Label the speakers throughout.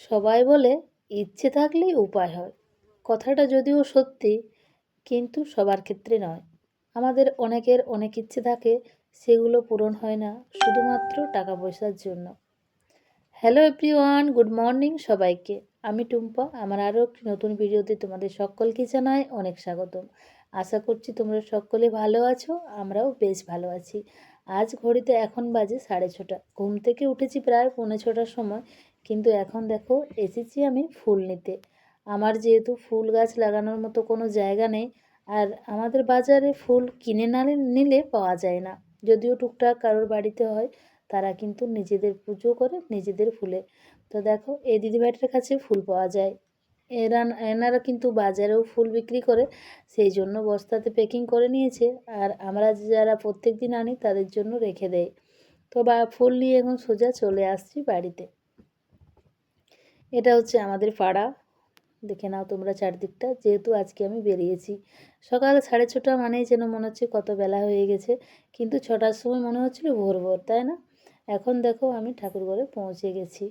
Speaker 1: সবাই বলে, ইচ্ছে থাকলেই উপায় হয়। কথাটা যদিও সত্যি, কিন্তু সবার ক্ষেত্রে নয়। আমাদের অনেকের অনেক ইচ্ছে থাকে, সেগুলো পূরণ হয় না, শুধুমাত্র টাকা পয়সার জন্য। হ্যালো এভরিওয়ান গুড মর্নিং সবাইকে। আমি টুম্পা, আমার আরও একটি নতুন ভিডিওতে তোমাদের সকলকে জানাই অনেক স্বাগতম। আশা করছি তোমরা সকলে ভালো আছো, আমরাও বেশ ভালো আছি। আজ ঘড়িতে এখন বাজে সাড়ে ছটা। ঘুম থেকে উঠেছি প্রায় পৌনে ছটার সময় কিন্তু এখন দেখো, এসেছি আমি ফুল নিতে। আমার যেহেতু ফুল গাছ লাগানোর মতো কোনো জায়গা নেই, আর আমাদের বাজারে ফুল কিনে না নিলে পাওয়া যায় না। যদিও টুকটাক কারোর বাড়িতে হয়, তারা কিন্তু নিজেদের পুজো করে নিজেদের ফুলে। তো দেখো, এই দিদিভাইটার কাছে ফুল পাওয়া যায়। এরা, এনারা কিন্তু বাজারেও ফুল বিক্রি করে, সেই জন্য বস্তাতে প্যাকিং করে নিয়েছে, আর আমরা যারা প্রত্যেক দিন আনি তাদের জন্য রেখে দেয়। তো বা, ফুল নিয়ে এখন সোজা চলে আসছি বাড়িতে। এটা হচ্ছে আমাদের পাড়া। দেখে নাও তোমরা চারদিকটা। যেহেতু আজকে আমি বেরিয়েছি। সকাল সাড়ে ছটা মানেই যেন মনে হচ্ছে কত বেলা হয়ে গেছে। কিন্তু ছটার সময় মনে হচ্ছিল ভোর ভোর, তাই না? এখন দেখো আমি ঠাকুরঘরে পৌঁছে গেছি।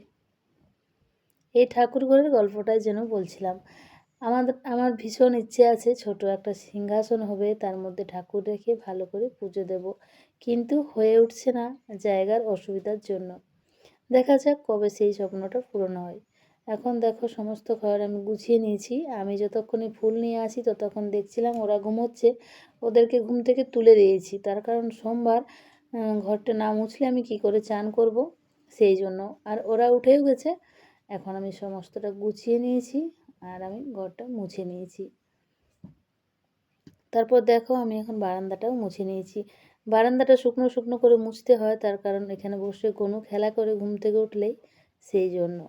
Speaker 1: এই ঠাকুরঘরের গল্পটাই যেন বলছিলাম। আমাদের আমার ভীষণ ইচ্ছে আছে ছোট একটা সিংহাসন হবে, তার মধ্যে ঠাকুর রেখে ভালো করে পুজো দেব। কিন্তু হয়ে উঠছে না জায়গার অসুবিধার জন্য। দেখা যাক কবে সেই স্বপ্নটা পূরণ হয়। এখন দেখো সমস্ত ঘর আমি গুছিয়ে নিয়েছি। আমি যতক্ষণে ফুল নিয়ে আসি ততক্ষণ দেখছিলাম ওরা ঘুমোচ্ছে। ওদেরকে ঘুম থেকে তুলে দিয়েছি। তার কারণ সোমবার ঘরটা না মুছলে আমি কি করে চান করব? সেই জন্য। আর ওরা উঠেও গেছে। এখন আমি সমস্তটা গুছিয়ে নিয়েছি আর আমি ঘরটা মুছে নিয়েছি। তারপর দেখো আমি এখন বারান্দাটাও মুছে নিয়েছি। বারান্দাটা শুকনো শুকনো করে মুছতে হয়। তার কারণ এখানে বসে কোনো খেলা করে ঘুম থেকে উঠলেই সেই জন্য।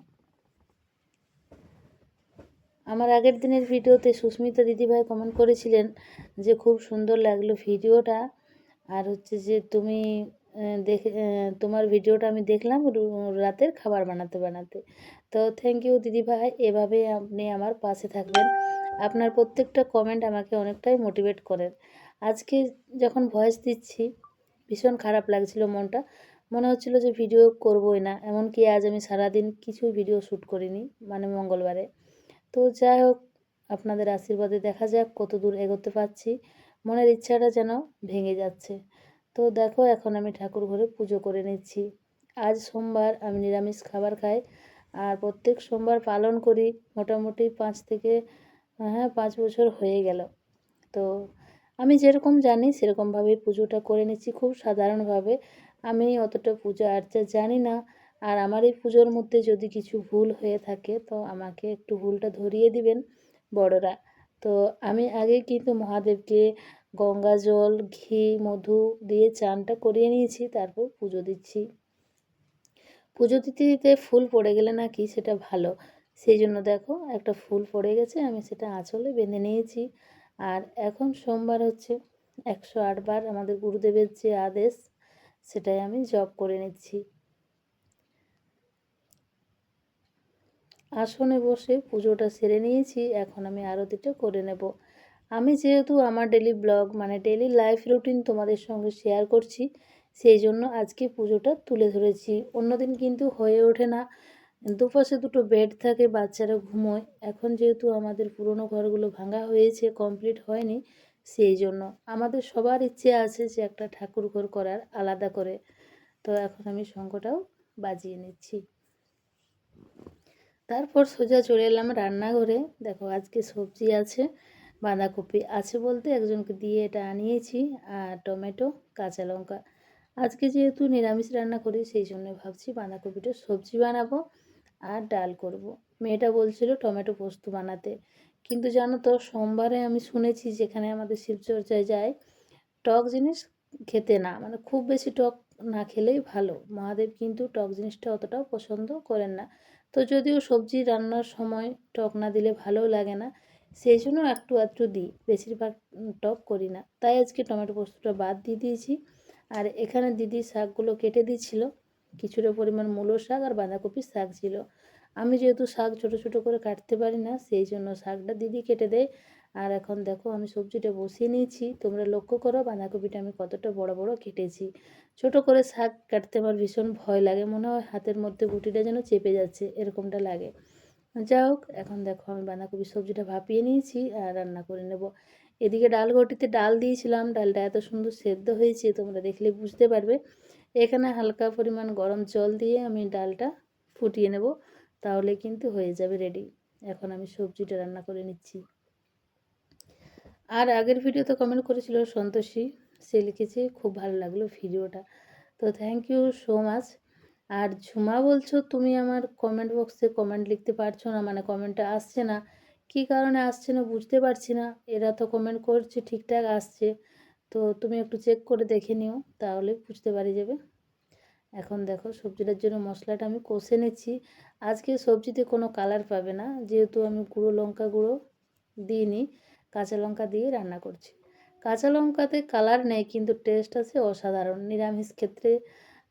Speaker 1: আমার আগের দিনের ভিডিওতে সুস্মিতা দিদিভাই কমেন্ট করেছিলেন যে খুব সুন্দর লাগল ভিডিওটা। আর হচ্ছে যে তুমি দেখে তোমার ভিডিওটা আমি দেখলাম রাতের খাবার বানাতে বানাতে। তো থ্যাংক ইউ দিদিভাই, এভাবে আপনি আমার পাশে থাকবেন। আপনার প্রত্যেকটা কমেন্ট আমাকে অনেকটাই মোটিভেট করেন। আজকে যখন ভয়েস দিচ্ছি, ভীষণ খারাপ লাগছিল মনটা। মনে হচ্ছিল যে ভিডিও করবোই না। এমনকি আজ আমি সারাদিন কিছু ভিডিও শ্যুট করিনি মানে মঙ্গলবারে। তো যাই হোক, আপনাদের আশীর্বাদে দেখা যাক কত দূর এগোতে পারছি। মনের ইচ্ছাটা যেন ভেঙে যাচ্ছে। তো দেখো, এখন আমি ঠাকুর ঘরে পুজো করে নিচ্ছি। আজ সোমবার আমি নিরামিষ খাবার খাই আর প্রত্যেক সোমবার পালন করি মোটামুটি পাঁচ থেকে হ্যাঁ পাঁচ বছর হয়ে গেল। তো আমি যেরকম জানি সেরকমভাবেই পুজোটা করে নিচ্ছি খুব সাধারণভাবে। আমি অতটা পূজা আর্চা জানি না। আর আমার এই পুজোর মধ্যে যদি কিছু ভুল হয়ে থাকে, তো আমাকে একটু ভুলটা ধরিয়ে দিবেন বড়রা। তো আমি আগে কিন্তু মহাদেবকে গঙ্গা জল, ঘি, মধু দিয়ে চানটা করিয়ে নিয়েছি, তারপর পুজো দিচ্ছি। পুজো দিতে দিতে ফুল পড়ে গেলে নাকি সেটা ভালো। সেই জন্য দেখো, একটা ফুল পড়ে গেছে, আমি সেটা আঁচলে বেঁধে নিয়েছি। আর এখন সোমবার হচ্ছে একশো আটবার আমাদের গুরুদেবের যে আদেশ, সেটাই আমি জব করে নিচ্ছি। আসনে বসে পুজোটা সেরে নিয়েছি, এখন আমি আরতিটা করে নেব। আমি যেহেতু আমার ডেলি ব্লগ মানে ডেলি লাইফ রুটিন তোমাদের সঙ্গে শেয়ার করছি, সেই জন্য আজকে পুজোটা তুলে ধরেছি। অন্যদিন কিন্তু হয়ে ওঠে না, দুপাশে দুটো বেড থাকে, বাচ্চারা ঘুমোয়। এখন যেহেতু আমাদের পুরনো ঘরগুলো ভাঙা হয়েছে কমপ্লিট হয়নি, সেই জন্য আমাদের সবার ইচ্ছে আছে যে একটা ঠাকুর ঘর করার আলাদা করে। তো এখন আমি শঙ্খটাও বাজিয়ে নিচ্ছি। তারপর সোজা চলে এলাম রান্নাঘরে। দেখো আজকে সবজি আছে, বাঁধাকপি আছে বলতে একজনকে দিয়ে এটা আনিয়েছি আর টমেটো, কাঁচা লঙ্কা। আজকে যেহেতু নিরামিষ রান্না করি, সেই জন্য ভাবছি বাঁধাকপিটা সবজি বানাবো আর ডাল করব। মেয়েটা বলছিল টমেটো পোস্ত বানাতে। কিন্তু জানো তো, সোমবারে আমি শুনেছি যেখানে আমাদের শিবচর্চায় যায়, টক জিনিস খেতে না মানে খুব বেশি টক না খেলেই ভালো। মহাদেব কিন্তু টক জিনিসটা অতটাও পছন্দ করেন না। তো যদিও সবজি রান্নার সময় টক না দিলে ভালোও লাগে না, সেই জন্য একটু আধটু দিই। বেশিরভাগ টক করি না। তাই আজকে টমেটো পোস্তটা বাদ দিয়ে দিয়েছি। আর এখানে দিদি শাকগুলো কেটে দিচ্ছিল কিছুটা পরিমাণ মূলো শাক আর বাঁধাকপির শাক ছিল। আমি যেহেতু শাক ছোট ছোট করে কাটতে পারি না, সেই জন্য শাকটা দিদি কেটে দেয়। আর এখন দেখো আমি সবজিটা বসিয়ে নিয়েছি। তোমরা লক্ষ্য করো বাঁধাকপিটা আমি কতটা বড় বড় কেটেছি। ছোট করে শাক কাটতে আমার ভীষণ ভয় লাগে। মনে হয় হাতের মধ্যে গুটিটা যেন চেপে যাচ্ছে, এরকমটা লাগে। যাই হোক, এখন দেখো আমি বাঁধাকপি সবজিটা ভাপিয়ে নিয়েছি আর রান্না করে নেব। এদিকে ডাল ঘটিতে ডাল দিয়েছিলাম। ডালটা এত সুন্দর সেদ্ধ হয়েছে, তোমরা দেখলে বুঝতে পারবে। এখানে হালকা পরিমাণ গরম জল দিয়ে আমি ডালটা ফুটিয়ে নেব, তাহলে কিন্তু হয়ে যাবে রেডি। এখন আমি সবজিটা রান্না করে নিচ্ছি। আর আগের ভিডিওতে কমেন্ট করেছিল সন্তোষী। সে লিখেছে, খুব ভালো লাগল ভিডিওটা তো থ্যাংক ইউ সো মাচ আর ঝুমা বলছো, তুমি আমার কমেন্ট বক্সে কমেন্ট লিখতে পারছ না মানে কমেন্টটা আসছে না। কি কারণে আসছে না বুঝতে পারছি না। এরা তো কমেন্ট করছে, ঠিকঠাক আসছে। তো তুমি একটু চেক করে দেখে নিও, তাহলে বুঝতে পারি যাবে। এখন দেখো, সবজিটার জন্য মশলাটা আমি কষে নিচ্ছি। আজকে সবজিতে কোনো কালার পাবে না। যেহেতু আমি গুঁড়ো লঙ্কা গুঁড়ো দিইনি। কাঁচা লঙ্কা দিয়ে রান্না করছি। কাঁচা লঙ্কাতে কালার নেই, কিন্তু টেস্ট আছে অসাধারণ। নিরামিষ ক্ষেত্রে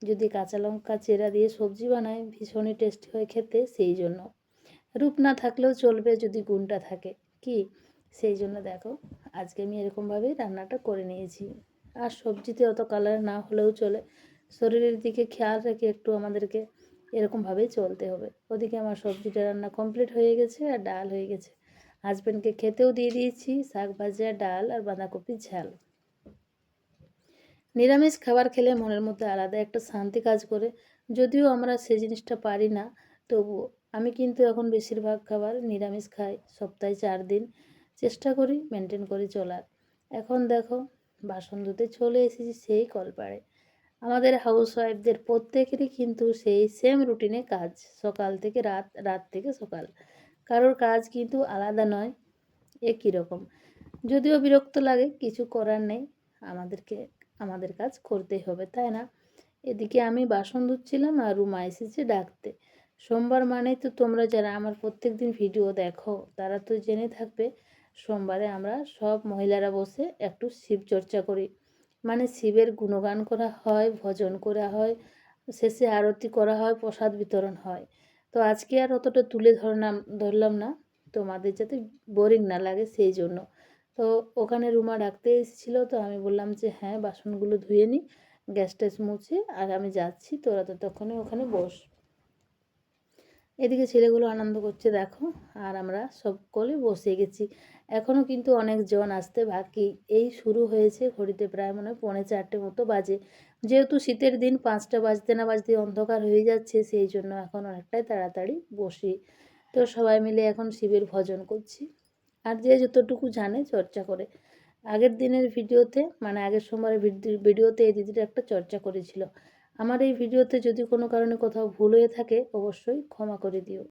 Speaker 1: যদি কাঁচা লঙ্কা চেরা দিয়ে সবজি বানায় ভীষণই টেস্টি হয় খেতে, সেই জন্য। রূপ না থাকলেও চলবে যদি গুণটা থাকে। কি? সেই জন্য দেখো, আজকে আমি এরকমভাবেই রান্নাটা করে নিয়েছি। আর সবজিতে অত কালার না হলেও চলে। শরীরের দিকে খেয়াল রেখে একটু আমাদেরকে এরকমভাবেই চলতে হবে। ওদিকে আমার সবজিটা রান্না কমপ্লিট হয়ে গেছে আর ডাল হয়ে গেছে। হাজব্যান্ডকে খেতেও দিয়ে দিয়েছি, শাক ভাজা, ডাল আর বাঁধাকপির ঝাল। নিরামিষ খাবার খেলে মনের মধ্যে আলাদা একটা শান্তি কাজ করে। যদিও আমরা সে জিনিসটা পারি না, তবুও আমি কিন্তু এখন বেশিরভাগ খাবার নিরামিষ খাই, সপ্তাহে চার দিন। চেষ্টা করি মেনটেন করে চলার। এখন দেখো, বাসন ধুতে চলে এসেছি সেই কলপাড়ে। আমাদের হাউস ওয়াইফদের প্রত্যেকেরই কিন্তু সেই সেম রুটিনে কাজ, সকাল থেকে রাত রাত থেকে সকাল। কারোর কাজ কিন্তু আলাদা নয় একই রকম? যদিও বিরক্ত লাগে, কিছু করার নেই, আমাদেরকে, আমাদের কাজ করতেই হবে, তাই না? এদিকে আমি বাসন ধুচ্ছিলাম আর রুমা এসেছে ডাকতে। সোমবার মানেই তো তোমরা যারা আমার প্রত্যেক দিন ভিডিও দেখো, তারা তো জেনে থাকবে, সোমবারে আমরা সব মহিলারা বসে একটু শিব চর্চা করি। মানে শিবের গুণগান করা হয়, ভজন করা হয়, শেষে আরতি করা হয়, প্রসাদ বিতরণ হয়। তো আজকে আর অতটা তুলে ধরলাম ধরলাম না। তোমাদের যাতে বোরিং না লাগে সেই জন্য। তো ওখানে রুমা ডাকতে এসেছিল, তো আমি বললাম যে হ্যাঁ বাসনগুলো ধুয়ে নিই গ্যাস ট্যাস মুছে, আর আমি যাচ্ছি, তোরা তখনই ওখানে বস। এদিকে ছেলেগুলো আনন্দ করছে, দেখো। আর আমরা সকলে বসে গেছি। এখনও কিন্তু অনেক জন আসতে বাকি। এই শুরু হয়েছে ঘড়িতে প্রায় মনে হয় পৌনে চারটে মতো বাজে। যেহেতু শীতের দিন পাঁচটা বাজতে না বাজতে অন্ধকার হয়ে যাচ্ছে, সেই জন্য এখন অনেকটাই তাড়াতাড়ি বসি। তো সবাই মিলে এখন শিবের ভজন করছি। আর যে যতটুকু জানে চর্চা করে। আগের দিনের ভিডিওতে মানে আগের সোমবারের ভিডিওতে এই দিদিটা একটা চর্চা করেছিল। আমার এই ভিডিওতে যদি কোনো কারণে কোথাও ভুল হয়ে থাকে অবশ্যই ক্ষমা করে দিও।